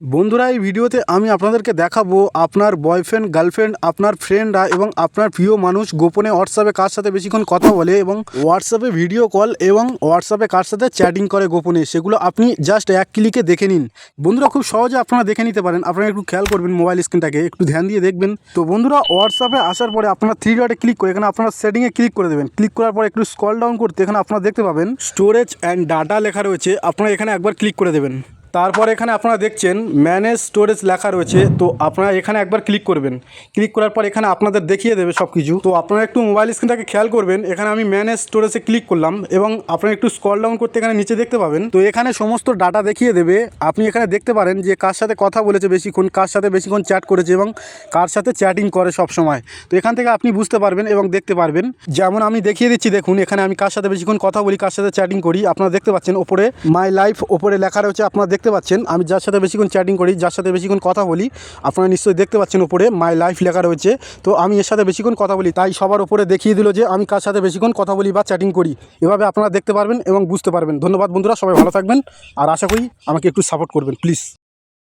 বন্ধুরা, এই ভিডিওতে আমি আপনাদেরকে দেখাবো আপনার বয়ফ্রেন্ড গার্লফ্রেন্ড আপনার ফ্রেন্ডরা এবং আপনার প্রিয় মানুষ গোপনে হোয়াটসঅ্যাপে কার সাথে বেশিক্ষণ কথা বলে এবং হোয়াটসঅ্যাপে ভিডিও কল এবং হোয়াটসঅ্যাপে কার সাথে চ্যাটিং করে গোপনে, সেগুলো আপনি জাস্ট এক ক্লিকে দেখে নিন। বন্ধুরা, খুব সহজে আপনারা দেখে নিতে পারেন। আপনারা একটু খেয়াল করবেন মোবাইল স্ক্রিনটাকে একটু ধ্যান দিয়ে দেখবেন। তো বন্ধুরা হোয়াটসঅ্যাপে আসার পরে আপনারা থ্রি ডটে ক্লিক করে, এখানে আপনারা সেটিংয়ে ক্লিক করে দেবেন। ক্লিক করার পর একটু স্কল ডাউন করতে এখানে আপনারা দেখতে পাবেন স্টোরেজ অ্যান্ড ডাটা লেখা রয়েছে। আপনারা এখানে একবার ক্লিক করে দেবেন। তারপর এখানে আপনারা দেখছেন ম্যানেজ স্টোরেজ লেখা রয়েছে। তো আপনারা এখানে একবার ক্লিক করবেন। ক্লিক করার পর এখানে আপনাদের দেখিয়ে দেবে সব কিছু তো আপনারা একটু মোবাইল স্ক্রিনটাকে খেয়াল করবেন। এখানে আমি ম্যানেজ স্টোরেজে ক্লিক করলাম এবং আপনারা একটু স্কল ডাউন করতে এখানে নিচে দেখতে পাবেন। তো এখানে সমস্ত ডাটা দেখিয়ে দেবে। আপনি এখানে দেখতে পারেন যে কার সাথে কথা বলেছে বেশিক্ষণ, কার সাথে বেশিক্ষণ চ্যাট করেছে এবং কার সাথে চ্যাটিং করে সব সময় তো এখান থেকে আপনি বুঝতে পারবেন এবং দেখতে পারবেন। যেমন আমি দেখিয়ে দিচ্ছি, দেখুন, এখানে আমি কার সাথে বেশিক্ষণ কথা বলি, কার সাথে চ্যাটিং করি। আপনারা দেখতে পাচ্ছেন, ওপরে মাই লাইফ, ওপরে লেখা রয়েছে, আপনারা দেখতে পাচ্ছেন, আমি যার সাথে বেশিক্ষণ চ্যাটিং করি, যার সাথে বেশিক্ষণ কথা বলি, আপনারা নিশ্চয়ই দেখতে পাচ্ছেন ওপরে মাই লাইফ লেখা রয়েছে। তো আমি এর সাথে বেশিক্ষণ কথা বলি, তাই সবার ওপরে দেখিয়ে দিল যে আমি কার সাথে বেশিক্ষণ কথা বলি বা চ্যাটিং করি। এভাবে আপনারা দেখতে পারবেন এবং বুঝতে পারবেন। ধন্যবাদ বন্ধুরা, সবাই ভালো থাকবেন। আর আশা করি আমাকে একটু সাপোর্ট করবেন প্লিজ